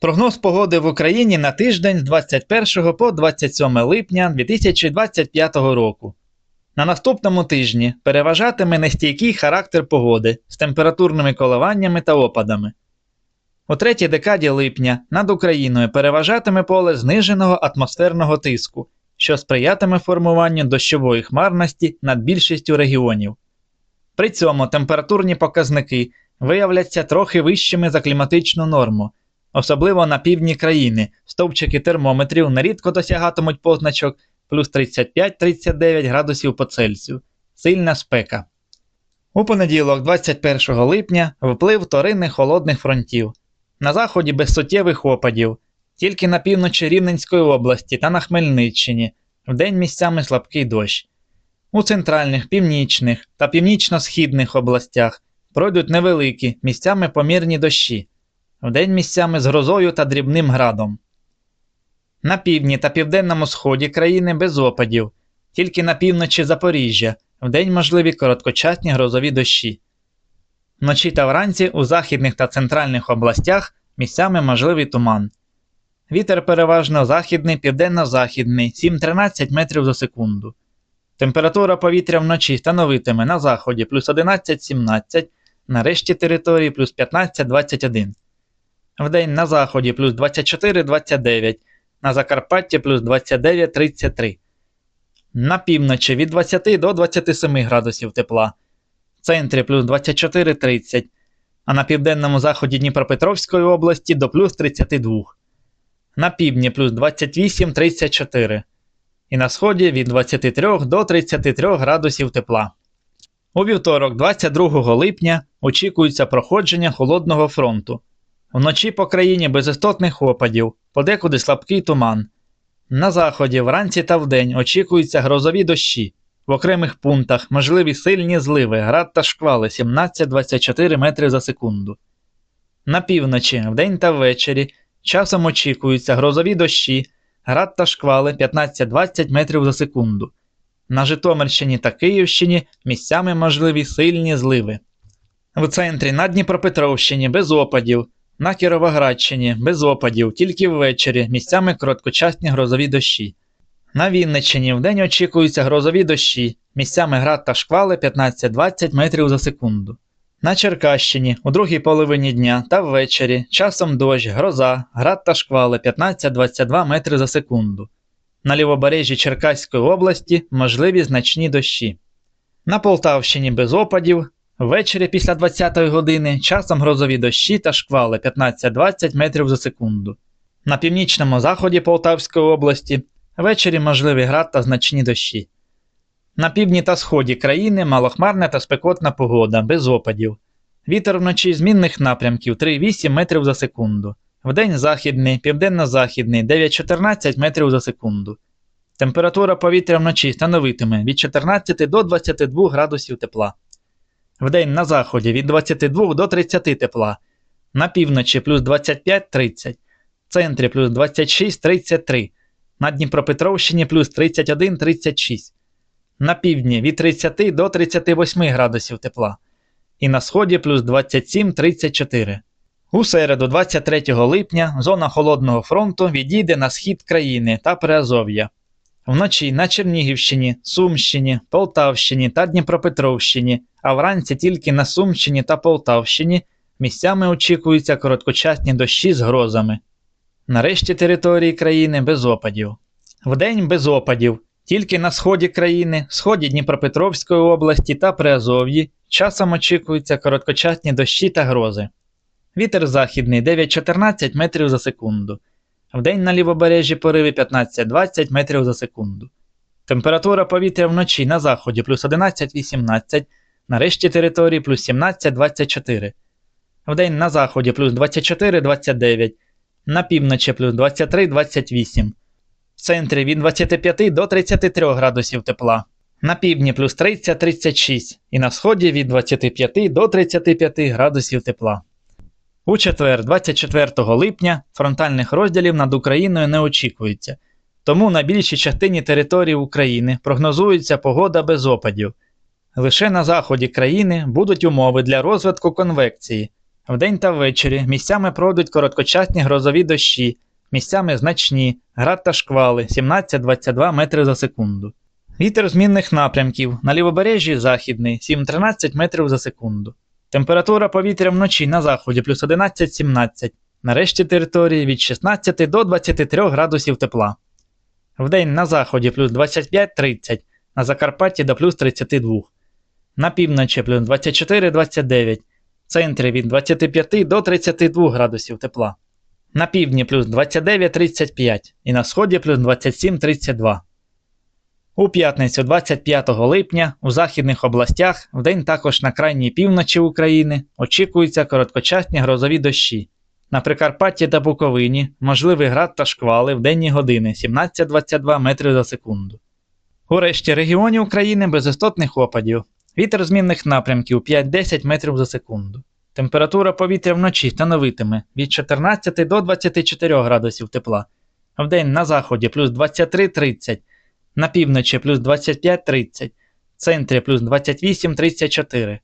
Прогноз погоди в Україні на тиждень з 21 по 27 липня 2025 року. На наступному тижні переважатиме нестійкий характер погоди з температурними коливаннями та опадами. У третій декаді липня над Україною переважатиме поле зниженого атмосферного тиску, що сприятиме формуванню дощової хмарності над більшістю регіонів. При цьому температурні показники виявляться трохи вищими за кліматичну норму, особливо на півдні країни, стовпчики термометрів нерідко досягатимуть позначок плюс 35-39 градусів по Цельсію. Сильна спека. У понеділок, 21 липня, вплив вторинних холодних фронтів. На заході без суттєвих опадів, тільки на півночі Рівненської області та на Хмельниччині, вдень місцями слабкий дощ. У центральних, північних та північно-східних областях пройдуть невеликі, місцями помірні дощі, вдень місцями з грозою та дрібним градом. На півдні та південному сході країни без опадів, тільки на півночі Запоріжжя, вдень можливі короткочасні грозові дощі. Вночі та вранці у західних та центральних областях місцями можливий туман. Вітер переважно західний, південно-західний 7-13 метрів за секунду. Температура повітря вночі становитиме на заході плюс 11-17, на решті території плюс 15-21. Вдень на заході плюс 24-29, на Закарпатті плюс 29-33. На півночі від 20 до 27 градусів тепла. В центрі плюс 24-30, а на південному заході Дніпропетровської області до плюс 32. На півдні плюс 28-34 і на сході від 23 до 33 градусів тепла. У вівторок, 22 липня, очікується проходження холодного фронту. Вночі по країні без істотних опадів, подекуди слабкий туман. На заході, вранці та вдень очікуються грозові дощі. В окремих пунктах можливі сильні зливи, град та шквали 17-24 метри за секунду. На півночі, вдень та ввечері часом очікуються грозові дощі, град та шквали 15-20 метрів за секунду. На Житомирщині та Київщині місцями можливі сильні зливи. В центрі на Дніпропетровщині без опадів, на Кіровоградщині без опадів, тільки ввечері місцями короткочасні грозові дощі. На Вінниччині вдень очікуються грозові дощі, місцями град та шквали 15-20 метрів за секунду. На Черкащині у другій половині дня та ввечері часом дощ, гроза, град та шквали 15-22 метри за секунду. На лівобережжі Черкаської області можливі значні дощі. На Полтавщині без опадів, ввечері після 20-ї години часом грозові дощі та шквали 15-20 метрів за секунду. На північному заході Полтавської області ввечері можливі град та значні дощі. На півдні та сході країни малохмарна та спекотна погода, без опадів. Вітер вночі змінних напрямків 3,8 метрів за секунду. Вдень західний, південно-західний 9-14 метрів за секунду. Температура повітря вночі становитиме від 14 до 22 градусів тепла. Вдень на заході від 22 до 30 тепла. На півночі плюс 25-30, в центрі плюс 26-33, на Дніпропетровщині плюс 31-36 на півдні від 30 до 38 градусів тепла, і на сході плюс 27-34. У середу, 23 липня, зона холодного фронту відійде на схід країни та Приазов'я. Вночі на Чернігівщині, Сумщині, Полтавщині та Дніпропетровщині, а вранці тільки на Сумщині та Полтавщині місцями очікуються короткочасні дощі з грозами. Нарешті території країни без опадів. Вдень без опадів. Тільки на сході країни, сході Дніпропетровської області та Приазов'ї часом очікуються короткочасні дощі та грози. Вітер західний 9-14 метрів за секунду. Вдень на лівобережжі пориви 15-20 метрів за секунду. Температура повітря вночі на заході плюс 11-18, на решті території плюс 17-24. Вдень на заході плюс 24-29, на півночі плюс 23-28 в центрі від 25 до 33 градусів тепла, на півдні плюс 30-36 і на сході від 25 до 35 градусів тепла. У четвер, 24 липня, фронтальних розділів над Україною не очікується, тому на більшій частині території України прогнозується погода без опадів. Лише на заході країни будуть умови для розвитку конвекції. Вдень та ввечері місцями пройдуть короткочасні грозові дощі, місцями значні, град та шквали 17-22 метри за секунду. Вітер змінних напрямків на лівобережжі західний 7-13 метрів за секунду. Температура повітря вночі на заході плюс 11-17, на решті території від 16 до 23 градусів тепла. Вдень на заході плюс 25-30, на Закарпатті до плюс 32. На півночі плюс 24-29, в центрі від 25 до 32 градусів тепла. На півдні плюс 29-35 і на сході плюс 27-32. У п'ятницю 25 липня у західних областях, вдень також на крайній півночі України, очікуються короткочасні грозові дощі. На Прикарпатті та Буковині можливий град та шквали в денні години 17-22 метри за секунду. У решті регіонів України без істотних опадів. Вітер змінних напрямків 5-10 метрів за секунду. Температура повітря вночі становитиме від 14 до 24 градусів тепла. Вдень на заході плюс 23-30, на півночі плюс 25-30, в центрі плюс 28-34,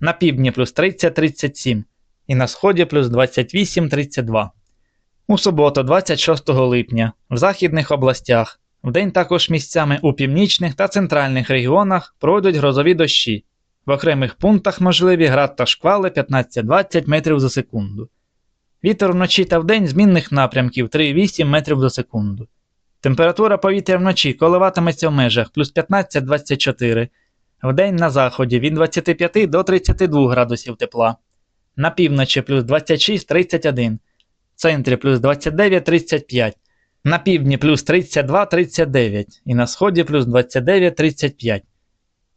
на півдні плюс 30-37 і на сході плюс 28-32. У суботу, 26 липня, в західних областях, вдень також місцями у північних та центральних регіонах пройдуть грозові дощі. В окремих пунктах можливі град та шквали 15-20 метрів за секунду. Вітер вночі та вдень змінних напрямків 3,8 метрів за секунду. Температура повітря вночі коливатиметься в межах плюс 15-24, вдень на заході від 25 до 32 градусів тепла, на півночі плюс 26-31, в центрі плюс 29-35, на півдні плюс 32-39 і на сході плюс 29-35.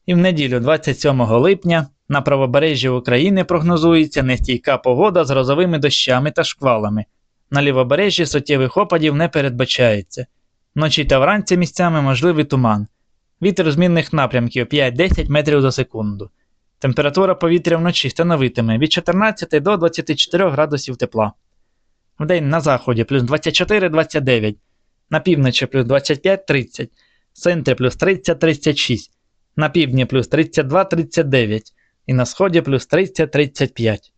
І в неділю 27 липня на правобережжі України прогнозується нестійка погода з грозовими дощами та шквалами. На лівобережжі суттєвих опадів не передбачається. Вночі та вранці місцями можливий туман. Вітер змінних напрямків 5-10 метрів за секунду. Температура повітря вночі становитиме від 14 до 24 градусів тепла. Вдень на заході плюс 24-29, на півночі плюс 25-30, в центрі плюс 30-36, на півдні плюс 32-39 і на сході плюс 30-35.